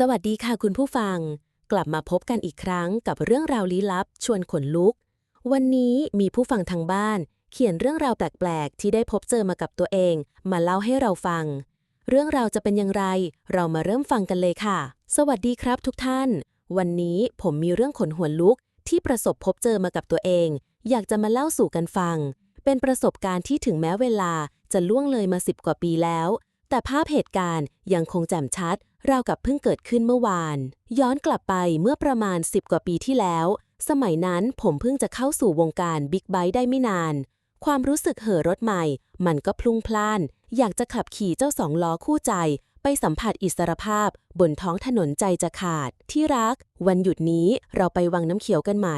สวัสดีค่ะคุณผู้ฟัง กลับมาพบกันอีกครั้งกับเรื่องราวลี้ลับ ชวนขนลุก วันนี้มีผู้ฟังทางบ้าน เขียนเรื่องราวแปลกๆ ที่ได้พบเจอมากับตัวเอง มาเล่าให้เราฟัง เรื่องราวจะเป็นอย่างไร เรามาเริ่มฟังกันเลยค่ะ สวัสดีครับทุกท่าน วันนี้ผมมีเรื่องขนหัวลุก ที่ประสบพบเจอมากับตัวเอง อยากจะมาเล่าสู่กันฟัง เป็นประสบการณ์ที่ถึงแม้เวลาจะล่วงเลยมาสิบกว่าปีแล้ว แต่ภาพเหตุการณ์ยังคงแจ่มชัด ราวกับเพิ่งเกิดขึ้นเมื่อวาน ย้อนกลับไปเมื่อประมาณ 10 กว่าปีที่แล้ว สมัยนั้นผมเพิ่งจะเข้าสู่วงการบิ๊กไบค์ได้ไม่นาน ความรู้สึกเห่อรถใหม่ มันก็พลุ่งพล่าน อยากจะขับขี่เจ้าสองล้อคู่ใจ ไปสัมผัสอิสรภาพ บนท้องถนนใจจะขาด ที่รัก วันหยุดนี้เราไปวังน้ำเขียวกันไหม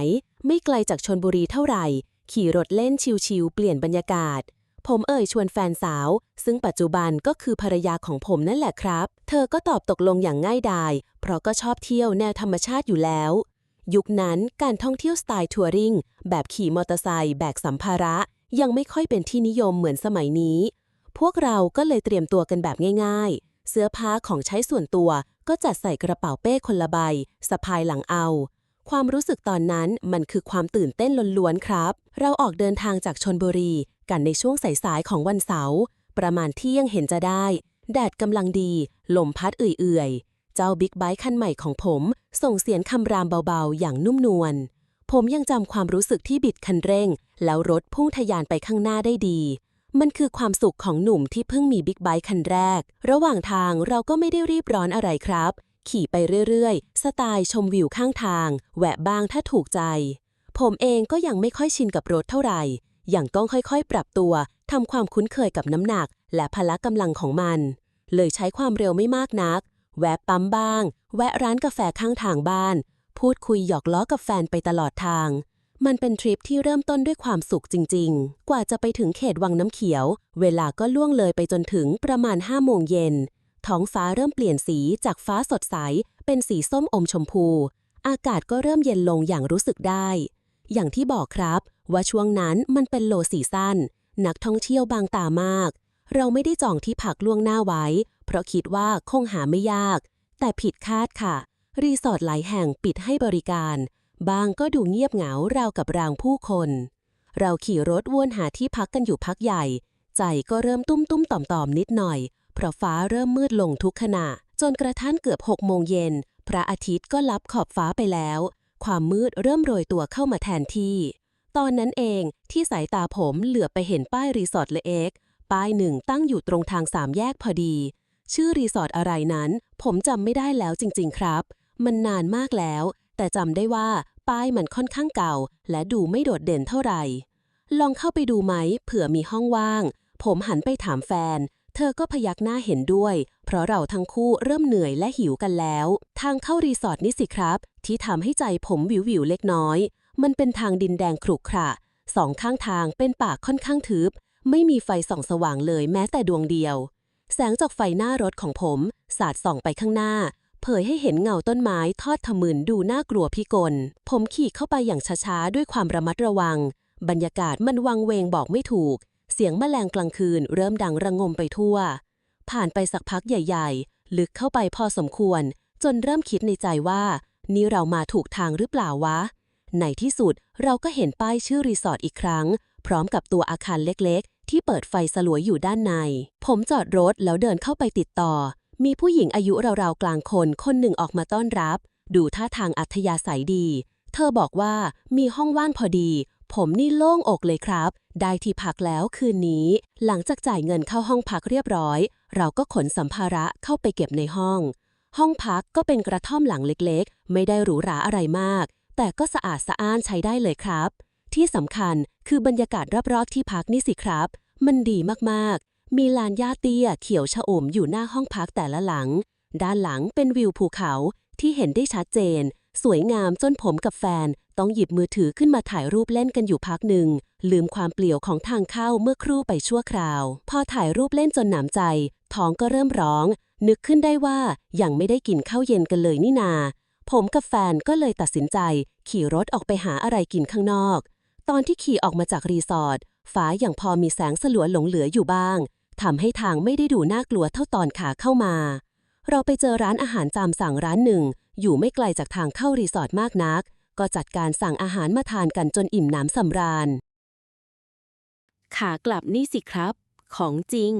ไม่ไกลจากชนบุรีเท่าไหร่ ขี่รถเล่นชิวๆเปลี่ยนบรรยากาศ ผมเอ่ยชวนแฟนสาว ซึ่งปัจจุบันก็คือภรรยาของผมนั่นแหละครับ เธอก็ตอบตกลงอย่างง่ายดาย เพราะก็ชอบเที่ยวแนวธรรมชาติอยู่แล้ว ยุคนั้นการท่องเที่ยวสไตล์ทัวริงแบบขี่มอเตอร์ไซค์แบกสัมภาระ ยังไม่ค่อยเป็นที่นิยมเหมือนสมัยนี้ พวกเราก็เลยเตรียมตัวกันแบบง่าย ๆ เสื้อผ้าของใช้ส่วนตัวก็จัดใส่กระเป๋าเป้คนละใบสะพายหลังเอา ความรู้สึกตอนนั้นมันคือความตื่นเต้นล้วนๆครับ เราออกเดินทางจากชนบุรี กันในช่วงสายๆของวันเสาร์ประมาณเที่ยงเห็นจะได้ แดดกำลังดี ลมพัดเอื่อยๆ เจ้าบิ๊กไบค์คันใหม่ของผม ส่งเสียงคำรามเบาๆ อย่างนุ่มนวลผมยังจำความรู้สึกที่บิดคันเร่ง แล้วรถพุ่งทะยานไปข้างหน้าได้ดี มันคือความสุขของหนุ่มที่เพิ่งมีบิ๊กไบค์คันแรก ระหว่างทางเราก็ไม่ได้รีบร้อนอะไรครับ ขี่ไปเรื่อยๆ สไตล์ชมวิวข้างทางแหวะบ้างถ้าถูกใจ ผมเองก็ยังไม่ค่อยชินกับรถเท่าไหร่ยังต้องค่อยๆ ปรับตัวทำความคุ้นเคยกับน้ำหนัก และพละกำลังของมัน เลยใช้ความเร็วไม่มากนัก แวะปั๊มบ้าง แวะร้านกาแฟข้างทางบ้าน พูดคุยหยอกล้อกับแฟนไปตลอดทาง มันเป็นทริปที่เริ่มต้นด้วยความสุขจริง ๆ กว่าจะไปถึงเขตวังน้ำเขียว เวลาก็ล่วงเลยไปจนถึงประมาณ5โมงเย็น ท้องฟ้าเริ่มเปลี่ยนสีจากฟ้าสดใส เป็นสีส้มอมชมพู อากาศก็เริ่มเย็นลงอย่างรู้สึกได้ อย่างที่บอกครับว่าช่วงนั้นมันเป็นโลซีซั่นนักท่องเที่ยวบางตามาก เราไม่ได้จองที่พักล่วงหน้าไว้ เพราะคิดว่าคงหาไม่ยาก แต่ผิดคาดค่ะ รีสอร์ทหลายแห่งปิดให้บริการ บางก็ดูเงียบเหงาราวกับรางผู้คน เราขี่รถวนหาที่พักกันอยู่พักใหญ่ ใจก็เริ่มตุ้มตุ้มต่อมต่อมนิดหน่อย เพราะฟ้าเริ่มมืดลงทุกขณะ จนกระทั่งเกือบหกโมงเย็น พระอาทิตย์ก็ลับขอบฟ้าไปแล้ว ความมืดเริ่มโรยตัวเข้ามาแทนที่ ตอนนั้นเองที่สายตาผมเหลือบไปเห็นป้ายรีสอร์ทเลเอ็กป้ายหนึ่งตั้งอยู่ตรงทางสามแยกพอดี ชื่อรีสอร์ทอะไรนั้น ผมจำไม่ได้แล้วจริง ๆ ครับ มันนานมากแล้ว แต่จำได้ว่าป้ายมันค่อนข้างเก่า และดูไม่โดดเด่นเท่าไหร่ ลองเข้าไปดูไหมเผื่อมีห้องว่าง ผมหันไปถามแฟน เธอก็พยักหน้าเห็นด้วย เพราะเราทั้งคู่เริ่มเหนื่อยและหิวกันแล้ว ทางเข้ารีสอร์ทนี่สิครับ ที่ทำให้ใจผมวิววิวเล็กน้อย มันเป็นทางดินแดงขรุขระสองข้างทางเป็นป่าค่อนข้างทึบ ไม่มีไฟส่องสว่างเลยแม้แต่ดวงเดียว แสงจากไฟหน้ารถของผม สาดส่องไปข้างหน้า เผยให้เห็นเงาต้นไม้ทอดทะมึนดูน่ากลัวพิกล ผมขี่เข้าไปอย่างช้าๆด้วยความระมัดระวัง บรรยากาศมันวังเวงบอกไม่ถูก เสียงแมลงกลางคืนเริ่มดังระงมไปทั่ว ผ่านไปสักพักใหญ่ๆ ลึกเข้าไปพอสมควร จนเริ่มคิดในใจว่า นี่เรามาถูกทางหรือเปล่าวะ ในที่สุดเราก็เห็นป้ายชื่อรีสอร์ทอีกครั้ง พร้อมกับตัวอาคารเล็กๆ ที่เปิดไฟสลัวอยู่ด้านใน ผมจอดรถแล้วเดินเข้าไปติดต่อ มีผู้หญิงอายุราวๆกลางคนคนหนึ่งออกมาต้อนรับ ดูท่าทางอัธยาศัยดี เธอบอกว่ามีห้องว่างพอดี ผมนี่โล่งอกเลยครับ ได้ที่พักแล้วคืนนี้ หลังจากจ่ายเงินเข้าห้องพักเรียบร้อย เราก็ขนสัมภาระเข้าไปเก็บในห้อง ห้องพักก็เป็นกระท่อมหลังเล็กๆ ไม่ได้หรูหราอะไรมาก แต่ก็สะอาดสะอ้านใช้ได้เลยครับ ที่สำคัญคือบรรยากาศรอบๆที่พักนี่สิครับ มันดีมากๆ มีลานหญ้าเตี้ยเขียวชะอมอยู่หน้าห้องพักแต่ละหลัง ด้านหลังเป็นวิวภูเขาที่เห็นได้ชัดเจน สวยงามจนผมกับแฟน ต้องหยิบมือถือขึ้นมาถ่ายรูปเล่นกันอยู่พักหนึ่ง ลืมความเปลี่ยวของทางเข้าเมื่อครู่ไปชั่วคราว พอถ่ายรูปเล่นจนหนำใจ ท้องก็เริ่มร้อง นึกขึ้นได้ว่ายังไม่ได้กินข้าวเย็นกันเลยนี่นา ผมกับแฟนก็เลยตัดสินใจ ขี่รถออกไปหาอะไรกินข้างนอก ตอนที่ขี่ออกมาจากรีสอร์ทฟ้าอย่างพอมีแสงสลัวหลงเหลืออยู่บ้างทำให้ทางไม่ได้ดูน่ากลัวเท่าตอนขาเข้ามา เราไปเจอร้านอาหารตามสั่งร้านหนึ่ง อยู่ไม่ไกลจากทางเข้ารีสอร์ทมากนัก ก็จัดการสั่งอาหารมาทานกันจนอิ่มหน้ำสำราญ ขากลับนี่สิครับ ของจริง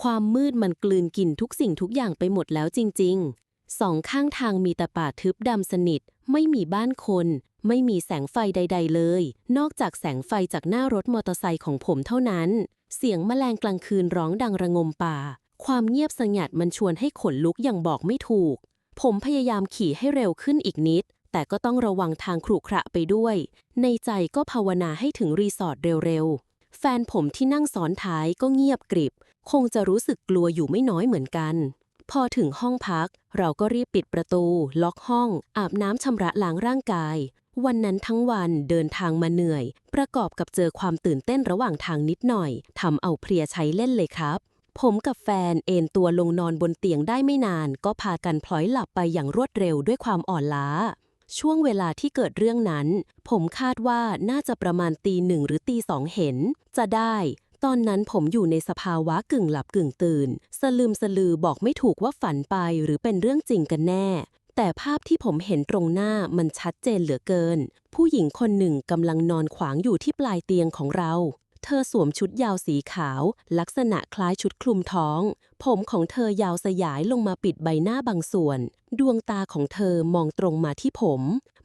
ความมืดมันกลืนกินทุกสิ่งทุกอย่างไปหมดแล้วจริง ๆ สองข้างทางมีแต่ป่าทึบดำสนิท ไม่มีบ้านคน ไม่มีแสงไฟใด ๆ เลย นอกจากแสงไฟจากหน้ารถมอเตอร์ไซค์ของผมเท่านั้น เสียงแมลงกลางคืนร้องดังระงมป่า ความเงียบสงัดมันชวนให้ขนลุกอย่างบอกไม่ถูกผมพยายามขี่ให้เร็วขึ้นอีกนิด แต่ก็ต้องระวังทางขรุขระไปด้วย ในใจก็ภาวนาให้ถึงรีสอร์ทเร็วๆ แฟนผมที่นั่งซ้อนท้ายก็เงียบกริบ คงจะรู้สึกกลัวอยู่ไม่น้อยเหมือนกัน พอถึงห้องพัก เราก็รีบปิดประตู ล็อกห้อง อาบน้ำชำระล้างร่างกาย วันนั้นทั้งวันเดินทางมาเหนื่อย ประกอบกับเจอความตื่นเต้นระหว่างทางนิดหน่อยทำเอาเพลียใช้เล่นเลยครับผมกับแฟนเอนตัวลงนอนบนเตียงได้ไม่นาน ก็พากันพลอยหลับไปอย่างรวดเร็วด้วยความอ่อนล้า ช่วงเวลาที่เกิดเรื่องนั้น ผมคาดว่าน่าจะประมาณตีหนึ่งหรือตีสองเห็น จะได้ ตอนนั้นผมอยู่ในสภาวะกึ่งหลับกึ่งตื่น สลืมสลือบอกไม่ถูกว่าฝันไปหรือเป็นเรื่องจริงกันแน่ แต่ภาพที่ผมเห็นตรงหน้ามันชัดเจนเหลือเกิน ผู้หญิงคนหนึ่งกำลังนอนขวางอยู่ที่ปลายเตียงของเรา เธอสวมชุดยาวสีขาว ลักษณะคล้ายชุดคลุมท้อง ผมของเธอยาวสยายลงมาปิดใบหน้าบางส่วน ดวงตาของเธอมองตรงมาที่ผม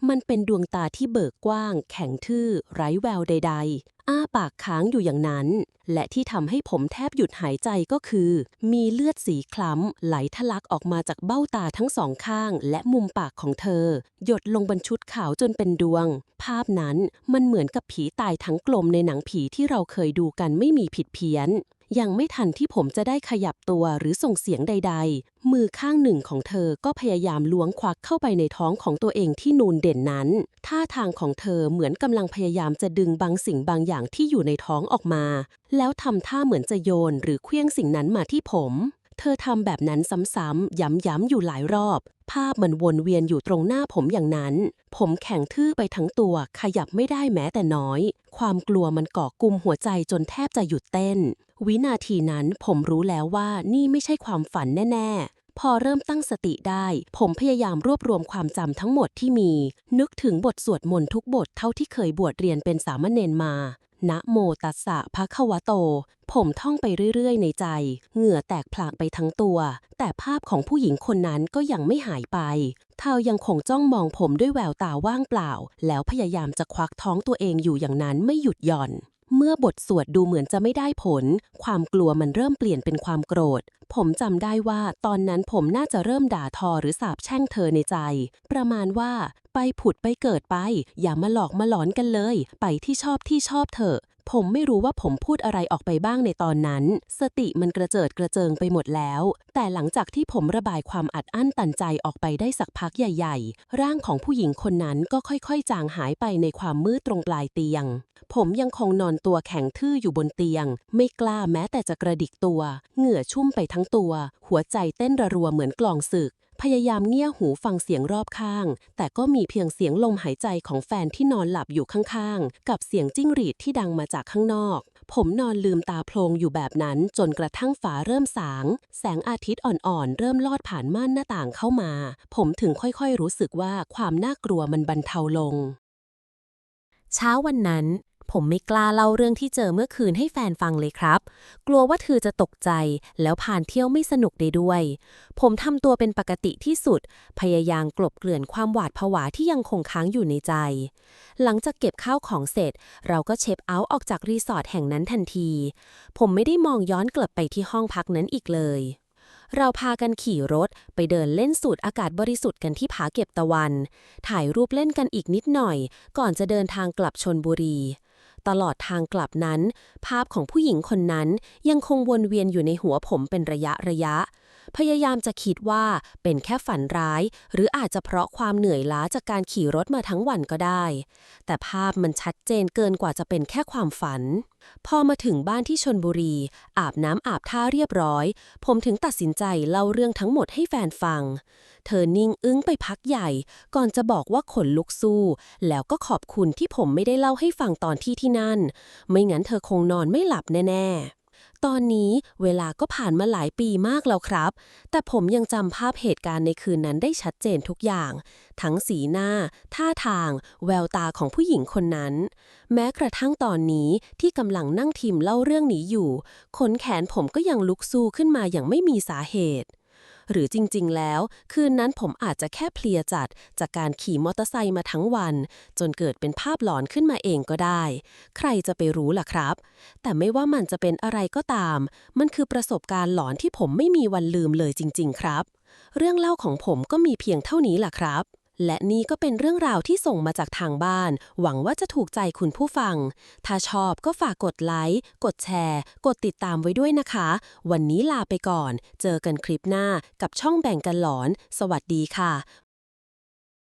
มันเป็นดวงตาที่เบิกกว้าง แข็งทื่อ ไร้แววใด ๆ อ้าปากค้างอยู่อย่างนั้น และที่ทำให้ผมแทบหยุดหายใจก็คือ มีเลือดสีคล้ำไหลทะลักออกมาจากเบ้าตาทั้งสองข้าง และมุมปากของเธอ หยดลงบนชุดขาวจนเป็นดวง ภาพนั้นมันเหมือนกับผีตายทั้งกลมในหนังผีที่เราเคยดูกันไม่มีผิดเพี้ยน ยังไม่ทันที่ผมจะได้ขยับตัวหรือส่งเสียงใด ๆ มือข้างหนึ่งของเธอก็พยายามล้วงควักเข้าไปในท้องของตัวเองที่นูนเด่นนั้น ท่าทางของเธอเหมือนกำลังพยายามจะดึงบางสิ่งบางอย่างที่อยู่ในท้องออกมา แล้วทำท่าเหมือนจะโยนหรือเคลี้ยงสิ่งนั้นมาที่ผม เธอทำแบบนั้นซ้ำๆย้ำๆอยู่หลายรอบ ภาพมันวนเวียนอยู่ตรงหน้าผมอย่างนั้น ผมแข็งทื่อไปทั้งตัว ขยับไม่ได้แม้แต่น้อย ความกลัวมันเกาะกลุ่มหัวใจจนแทบจะหยุดเต้น วินาทีนั้นผมรู้แล้วว่านี่ไม่ใช่ความฝันแน่ ๆ พอเริ่มตั้งสติได้ ผมพยายามรวบรวมความจำทั้งหมดที่มี นึกถึงบทสวดมนต์ทุกบทเท่าที่เคยบวชเรียนเป็นสามเณรมานะโมตัสสะภะคะวะโต ผมท่องไปเรื่อย ๆ ในใจ เหงื่อแตกผลากไปทั้งตัว แต่ภาพของผู้หญิงคนนั้นก็ยังไม่หายไป เธอยังคงจ้องมองผมด้วยแววตาว่างเปล่า แล้วพยายามจะควักท้องตัวเองอยู่อย่างนั้นไม่หยุดหย่อน เมื่อบทสวดดูเหมือนจะไม่ได้ผล ความกลัวมันเริ่มเปลี่ยนเป็นความโกรธ ผมจำได้ว่าตอนนั้นผมน่าจะเริ่มด่าทอหรือสาบแช่งเธอในใจ ประมาณว่า ไปผุดไปเกิดไป อย่ามาหลอกมาหลอนกันเลย ไปที่ชอบที่ชอบเถอะ ผมไม่รู้ว่าผมพูดอะไรออกไปบ้างในตอนนั้น สติมันกระเจิดกระเจิงไปหมดแล้ว แต่หลังจากที่ผมระบายความอัดอั้นตันใจออกไปได้สักพักใหญ่ๆ ร่างของผู้หญิงคนนั้นก็ค่อยๆ จางหายไปในความมืดตรงปลายเตียง ผมยังคงนอนตัวแข็งทื่ออยู่บนเตียง ไม่กล้าแม้แต่จะกระดิกตัว เหงื่อชุ่มไปทั้งตัว หัวใจเต้นระรัวเหมือนกลองศึก พยายามเงี่ยหูฟังเสียงรอบข้าง แต่ก็มีเพียงเสียงลมหายใจของแฟนที่นอนหลับอยู่ข้างๆ กับเสียงจิ้งหรีดที่ดังมาจากข้างนอก ผมนอนลืมตาโพลงอยู่แบบนั้นจนกระทั่งฝาเริ่มสาง แสงอาทิตย์อ่อนๆ เริ่มลอดผ่านม่านหน้าต่างเข้ามา ผมถึงค่อยๆรู้สึกว่าความน่ากลัวมันบรรเทาลง เช้าวันนั้น ผมไม่กล้าเล่าเรื่องที่เจอเมื่อคืนให้แฟนฟังเลยครับ กลัวว่าเธอจะตกใจ แล้วผ่านเที่ยวไม่สนุกได้ด้วย ผมทำตัวเป็นปกติที่สุด พยายามกลบเกลื่อนความหวาดผวาที่ยังคงค้างอยู่ในใจ หลังจากเก็บข้าวของเสร็จ เราก็เช็คเอาท์ออกจากรีสอร์ทแห่งนั้นทันที ผมไม่ได้มองย้อนกลับไปที่ห้องพักนั้นอีกเลยเราพากันขี่รถไปเดินเล่นสูดอากาศบริสุทธิ์กันที่ผาเก็บตะวัน ถ่ายรูปเล่นกันอีกนิดหน่อย ก่อนจะเดินทางกลับชนบุรี ตลอดทางกลับนั้น ภาพของผู้หญิงคนนั้นยังคงวนเวียนอยู่ในหัวผมเป็นระยะระยะ พยายามจะคิดว่าเป็นแค่ฝันร้าย หรืออาจจะเพราะความเหนื่อยล้าจากการขี่รถมาทั้งวันก็ได้ แต่ภาพมันชัดเจนเกินกว่าจะเป็นแค่ความฝัน พอมาถึงบ้านที่ชนบุรี อาบน้ำอาบท่าเรียบร้อย ผมถึงตัดสินใจเล่าเรื่องทั้งหมดให้แฟนฟัง เธอนิ่งอึ้งไปพักใหญ่ ก่อนจะบอกว่าขนลุกสู้ แล้วก็ขอบคุณที่ผมไม่ได้เล่าให้ฟังตอนที่ที่นั่น ไม่งั้นเธอคงนอนไม่หลับแน่ ๆ ตอนนี้เวลาก็ผ่านมาหลายปีมากแล้วครับ แต่ผมยังจำภาพเหตุการณ์ในคืนนั้นได้ชัดเจนทุกอย่าง ทั้งสีหน้า ท่าทาง แววตาของผู้หญิงคนนั้น แม้กระทั่งตอนนี้ที่กำลังนั่งทิมเล่าเรื่องนี้อยู่ ขนแขนผมก็ยังลุกสู้ขึ้นมาอย่างไม่มีสาเหตุ หรือจริงๆ แล้ว คืนนั้นผมอาจจะแค่เพลียจัด จากการขี่มอเตอร์ไซค์มาทั้งวัน จนเกิดเป็นภาพหลอนขึ้นมาเองก็ได้ ใครจะไปรู้ล่ะครับ แต่ไม่ว่ามันจะเป็นอะไรก็ตาม มันคือประสบการณ์หลอนที่ผมไม่มีวันลืมเลยจริง ๆ ครับ เรื่องเล่าของผมก็มีเพียงเท่านี้ล่ะครับ และนี่ก็เป็นเรื่องราวที่ส่งมาจากทางบ้าน หวังว่าจะถูกใจคุณผู้ฟัง ถ้าชอบก็ฝากกดไลค์ กดแชร์ กดติดตามไว้ด้วยนะคะ วันนี้ลาไปก่อน เจอกันคลิปหน้ากับช่องแบ่งกันหลอน สวัสดีค่ะ